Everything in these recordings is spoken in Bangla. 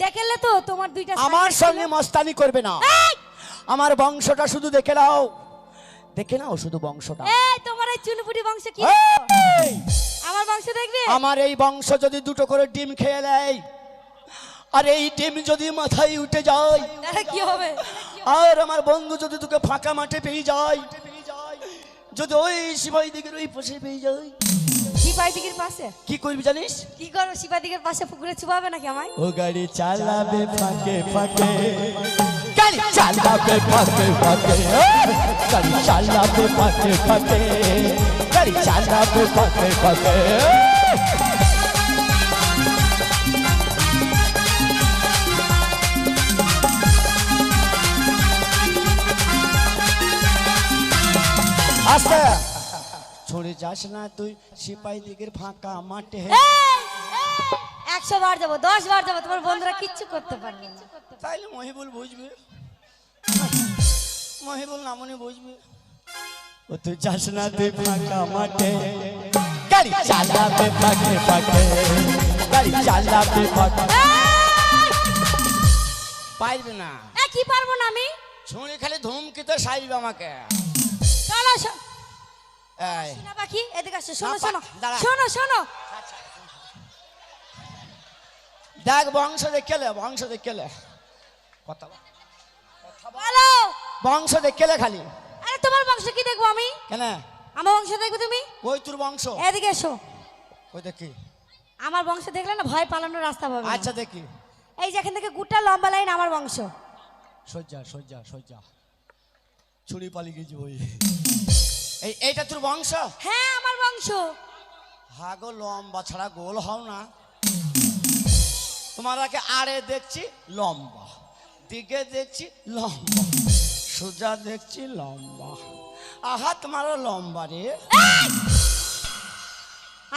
দেখেলে তো তোমার দুইটা আমার সঙ্গে মস্তানি করবে না। আমার বংশটা শুধু দেখে নাও। দেখে নাও শুধু বংশটা। এই তোমার এই চুনুপুটি বংশ কি! আমার বংশ দেখবে? আমার এই বংশ যদি দুটো করে ডিম খেয়ে নেয় আর এই ডিম যদি মাথায় উঠে যায় তাহলে কি হবে? আর আমার বন্ধু যদি তোকে ফাঁকা মাঠে পেয়ে যায় যদি ওই সিপাহী দিকের ওই পাশে পেয়ে যায় সিপাই পাশে। কি করবি জানিস? কি করো সিপাই পাশে পুকুরে চুবাবে নাকি আমায়? ও গাড়ি চালাবে ফাঁকে। ফাঁকে। গাড়ি চালাবে ফাঁকে ফাঁকে। গাড়ি চালাবে ফাঁকে ফাঁকে। গাড়ি চালাবে ফাঁকে ফাঁকে। আস্তে। ছড়ে যাস না তুই সিপাহী দিকের ফাঁকা মাঠে। একশো বার যাব দশ বার যাব তোমার বন্ধুরা কিচ্ছু করতে পারবে তাইলে মহিবুল বুঝবে। মহিবুল নামনি বুঝবে। ও তুই যাস না তুই ফাঁকা মাঠে। গাড়ি চালাবে ফাঁকে ফাঁকে। গাড়ি চালাবে ফাঁকে। পারবে না। কি পারব না আমি? ছুঁড়ি খালি ধুমকিতে সাইবে আমাকে। চলো শোনো পাখি এদিকে আসো শোনো শোনো। শোনো শোনো দেখ বংশ দেখলে বংশ দেখলে কথা বল। বংশ দেখলে খালি আরে তোমার বংশ কি দেখব আমি কেন আমার বংশ দেখবে তুমি ওই তোর বংশ এদিকে এসো ওই দেখি আমার বংশ দেখলে না ভয় পালানোর রাস্তা পাবে। আচ্ছা দেখি এই যেখান থেকে গুটা লম্বা লাইন আমার বংশ সজ্জা সজ্জা সজ্জা ছুরি পালিয়ে গেছি ওই এই এইটা তোর বংশ? হ্যাঁ আমার বংশ। হাগো লম্বা ছাড়া গোল হও না। তোমারাকে আড়ে দেখছি লম্বা। দিকে দেখছি লম্বা। সোজা দেখছি লম্বা। আহা তোমারও লম্বা রে।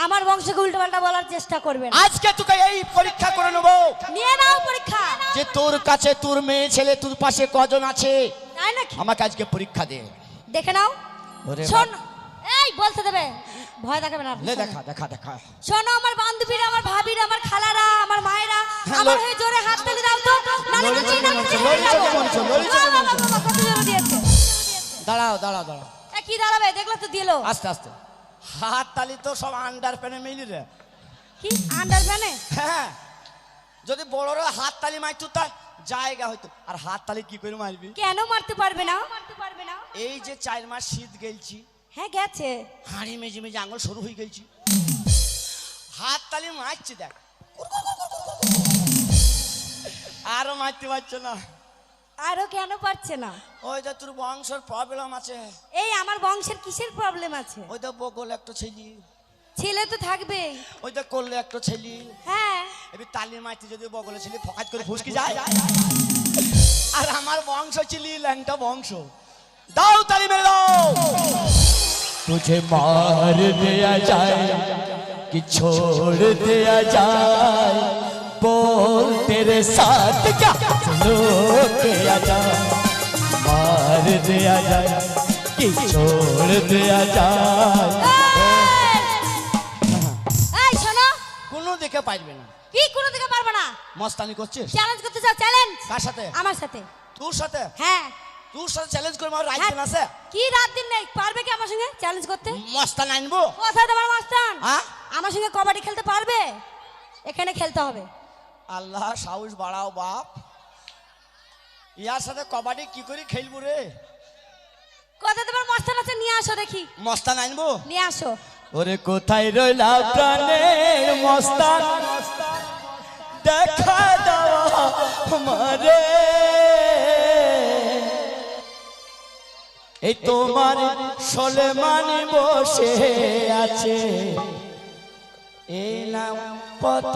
আমার বংশকে উল্টো পাল্টা বলার চেষ্টা করবে আজকে তোকে এই পরীক্ষা করে নেব। নিয়ে নাও পরীক্ষা। যে তোর কাছে তোর মেয়ে ছেলে তোর পাশে কজন আছে তাই নাকি? আমাকে আজকে পরীক্ষা দে। দেখে নাও। শোন এই বলতে দেবে। ভয় দেখাবে না লে দেখা দেখা দেখা। শোনো আমার বান্ধবীরা আমার ভাবিরা আমার খালারা আমার মায়েরা হ্যাঁ, আমার হয়ে জোরে হাত তালি দাও তো। কত জোরে দিয়েছে। দাঁড়াও দাঁড়াও দাঁড়াও। কি দাঁড়াবে? দেখলে তো দিলো। আস্তে আস্তে। হাত তালি তো সব আন্ডার প্যানে মিলি রে কি? আন্ডার প্যানে হ্যাঁ। যদি বড়রা হাত তালি মারতো তার জায়গা হইতো আর হাত তালে কি করে মারবি? কেন মারতে পারবে না? মারতে পারবে না এই যে চার মাস শীত গেলছি। হ্যাঁ গেছে। হাঁড়ি মেজে মেজে আঙুল শুরু হয়ে গেলছি। হাত তালি মারছি দেখ। আরও মারতে পারছ না। আরও কেন পারছে না? ওই যে তোর বংশের প্রবলেম আছে। এই আমার বংশের কিসের প্রবলেম আছে? ওই তো বগল একটা ছেলি। ছেলে তো থাকবেই ওই তো করলে একটা ছেলি। হ্যাঁ। এবার তালি মারতে যদি বগলে ছেলে ফকাজ করে ফুসকি যায় আর আমার বংশ ছিলি ল্যাংটা বংশ দাও তালি মেরে দাও तुझे मार दिया जाए कि छोड़ दिया जाए बोल तेरे साथ क्या चलो किया जाए मार दिया जाए कि छोड़ दिया जाए এই শোনো কোনো দেখে পারবে না কি কোনো দিকে পারবে না? মস্তানি করছিস? চ্যালেঞ্জ করতে চাও চ্যালেঞ্জ কার সাথে? আমার সাথে। তোর সাথে? হ্যাঁ। তোর সাথে চ্যালেঞ্জ করব আমার রাইট হ্যাঁ। আছে। কি রাত দিন নেই? পারবে কি আমার সঙ্গে চ্যালেঞ্জ করতে? মস্তান আনব। কোথায় তোমার মাস্টার হ্যাঁ? আমার সঙ্গে কবাডি খেলতে পারবে? এখানে খেলতে হবে। আল্লাহ সাহস বাড়াও বাপ। ইয়ার সাথে কবাডি কি করে খেলব রে? কোথায় তোমার মাস্টার আছে? নিয়ে আসো দেখি। মস্তান আনব? নিয়ে আসো। ওরে কোথায় রইলা প্রাণের মস্তান? দেখা দাও আমারে এই তোমার সলেমানি বসে আছে। এই নাম কত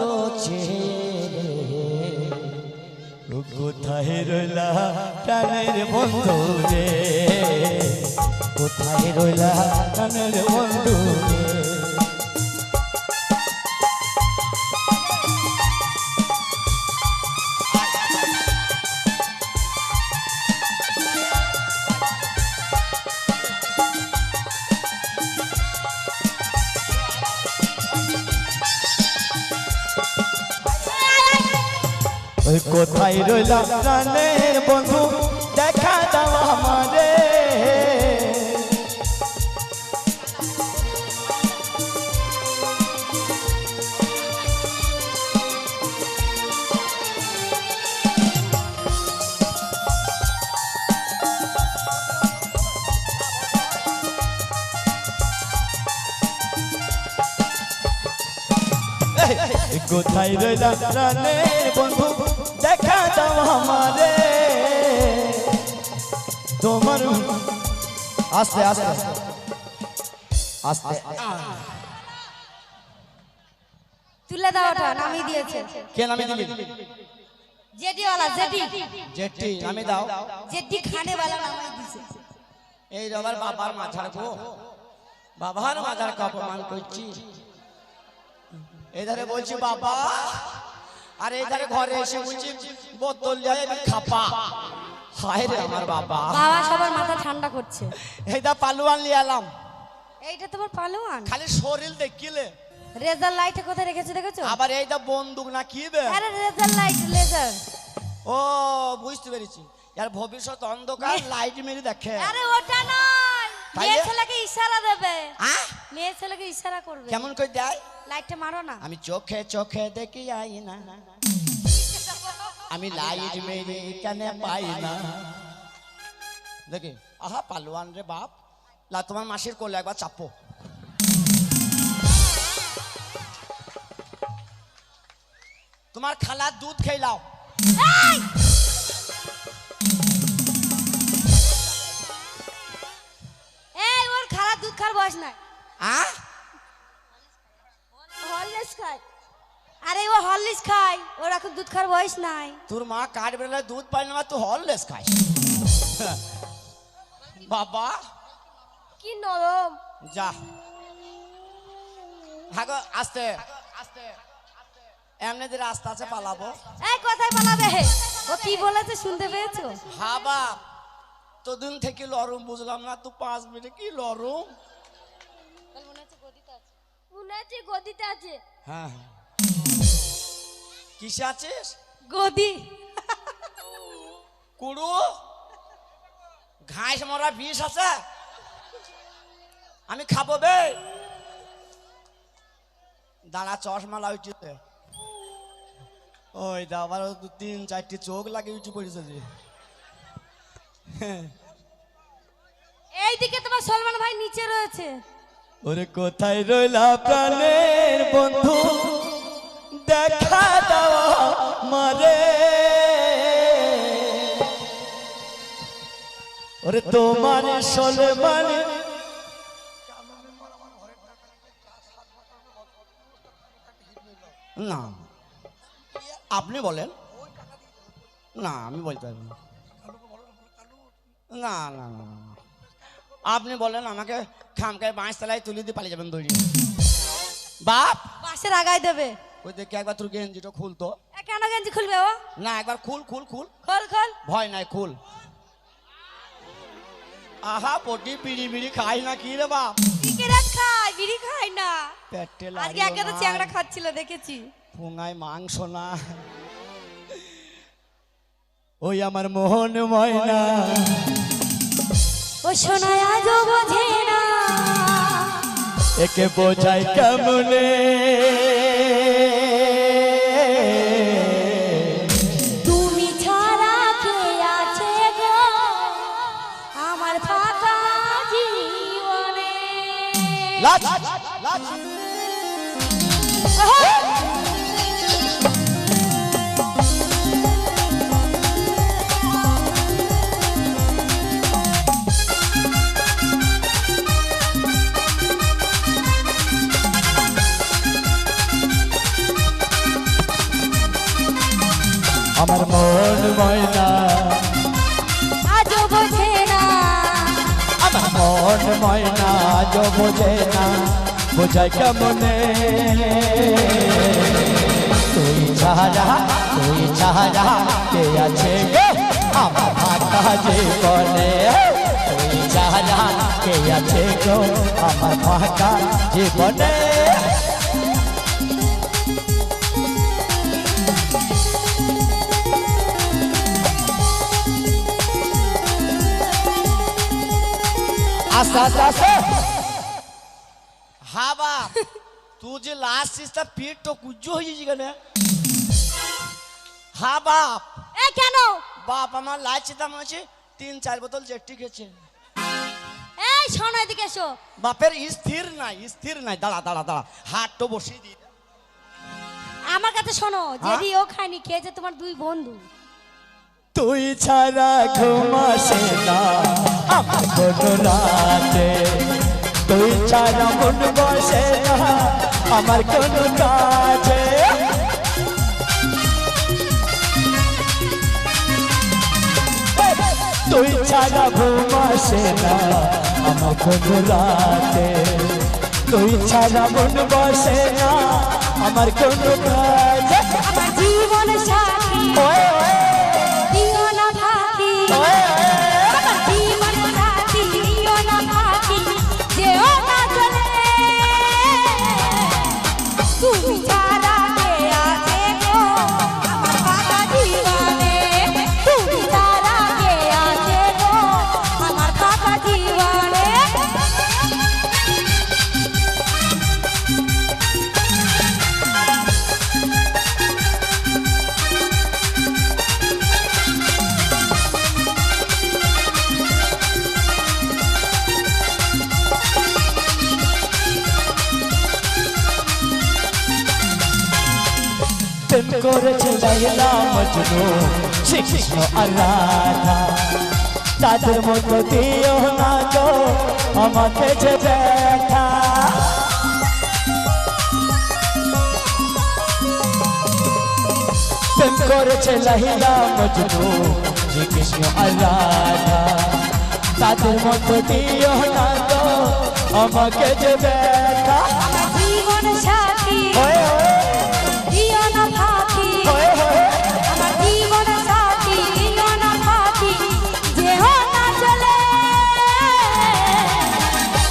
কোথায় রইলা প্রাণের বন্ধু রে কোথায় রইলা প্রাণের বন্ধু কোথায় রইলা প্রাণের বন্ধু দেখা দাও আমারে কোথায় রইলা প্রাণের বন্ধু দাও আমারে। তোমার আস্তে আস্তে আস্তে তুলে দাও ওটা নামিয়ে দিয়েছে। কে নামে দিলি জেডিওয়ালা জেডি জেঠি নামে দাও। জেডি খানেওয়ালা নামিয়ে দিয়েছে এই রবার বাবার মাথার গো। বাবার মাথার অপমান করছি। এধারে বলছি বাবা আর এধারে ঘরে এসে বলছি বোতল যায় খাপা। হায় রে আমার বাবা। বাবা। সবার মাথা ঠান্ডা করছে। এইটা পালুয়ান নিয়ে এলাম। এইটা তোমার পালোয়ান? খালি শরীর দেখিলে। রেজার লাইটে কোথায় রেখেছো দেখেছ? আবার এইটা বন্দুক না কি বে? আরে রেজার লাইট লেজার। ও বুঝতে পেরেছি। ইয়ার ভবিষ্যৎ অন্ধকার লাইট মেরে দেখে। আরে ওটা তাইলে? মেয়ে ছেলেকে ইশারা দেবে। আহ? মেয়ে ছেলেকে ইশারা করবে। কেমন করে দেয়? লাইটটা মারো না। আমি চোখে চোখে দেখি আই না। আমি লাইট মেরে কেন পাই না। দেখি আহা পালোয়ান রে বাপ। লা তোমার মাসির কোলে একবার চাপো। তোমার খালার দুধ খেলাও এই! খাওয়ার বয়স নাই। আহ হরলিক্স খায়। আরে ও হরলিক্স খায় ওর এখন দুধ খাওয়ার বয়স নাই। তোর মা কাঠ দুধ না তুই বাবা। কি নরম। যা। হাগো আস্তে। আস্তে এমনি যে রাস্তা আছে পালাবো। এই কোথায় পালাবে ও কি বলেছে শুনতে পেয়েছ? হাবা তোদিন থেকে লরম বুঝলাম না তুই পাঁচ মিনিটে কি লরম? হচ্ছে গদিতে আছে। হ্যাঁ কিসে আছিস? গদি। কুড়ু? ঘাস মরা বিষ আছে? আমি খাব বে। দাঁড়া চশমা লাগাইছি ওই দা আবার দু তিন চারটি চোখ লাগিয়ে উঁচু পড়েছে যে। এইদিকে তোমার সলমান ভাই নিচে রয়েছে। ওরে কোথায় রইলা প্রাণের বন্ধু? দেখা দাও মারে ওরে তোমার মানে না। আপনি বলেন। না আমি বলতে পারব না না, না। আপনি বলেন আমাকে খামকায় বাঁশ তলায় তুলে দিয়ে পালিয়ে যাবেন দৌড়িয়ে বাপ! পাশের আগায় দেবে। ওই দেখি একবার তোর গেঞ্জিটা খুলতো কেন গেঞ্জি খুলবে ও? না একবার খুল খুল খুল। খোল খোল। ভয় নাই খুল। আহা পটি বিড়ি বিড়ি খাই না কি রে বাপ? সিগারেট খায় বিড়ি খায় না। পেটে আজকে একে তো চ্যাংড়া খাচ্ছিল দেখেছি। পুঙায় মাংস না। ওই আমার মোহন ময়না ও সোনায় আজও বোঝে না। একে বোঝাই কেমনে? তুমি ছাড়া কে আছে গো? আমার ফাঁকা জীবনে। মন ময়না যো বোঝে না। বোঝায় কেমনে? তুই ছাড়া তুই ছাড়া কে আছে আমার ফাঁকা জীবনে তুই ছাড়া কে আছে গো? আমার ভাতা জীবনে আস্তে আস্তে আস্তে। হ্যাঁ বাপ তুই যে লাস্ট সিস্টার পেট তো কুজ্জু হয়ে যাচ্ছি কেন? হ্যাঁ বাপ। এ কেন? বাপ আমার লাইট দাম আছে তিন চার বোতল জেট্টি খেয়েছে। এই শোনো এদিকে এসো। বাপের স্থির নাই স্থির নাই। দাঁড়া দাঁড়া দাঁড়া হাত তো বসিয়ে দিই। আমার কাছে শোনো হ্যাঁ? যেদি ও খায়নি খেয়েছে তোমার দুই বন্ধু। তুই ছাড়া ঘুমাসে না। আমার কোনো রাতে তুই ছাড়া মন বসে না। আমার কোনো কাজে। তুই ছাড়া ঘুমাসে না। আমার কোনো রাতে তুই ছাড়া মন বসে না। আমার কোনো কাজে। আমার জীবন সাথী। প্রেম করেছে লাইলা মজনু শ্রীকৃষ্ণ আল্লাহ তাদের মতো দিও না তো আমাকে যে ব্যথা প্রেম করেছে লাইলা মজনু শ্রীকৃষ্ণ আল্লাহ তাদের মতো দিও না তো আমাকে যে ব্যথা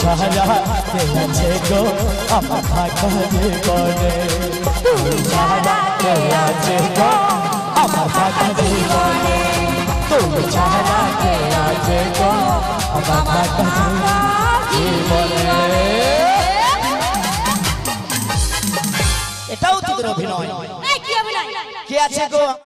কে আছে গো আমার ফাঁকা জীবনে কে আছে গো আমার জীবনে আছে গো জীবনে এটাও তোদের অভিনয়? কে আছে গো?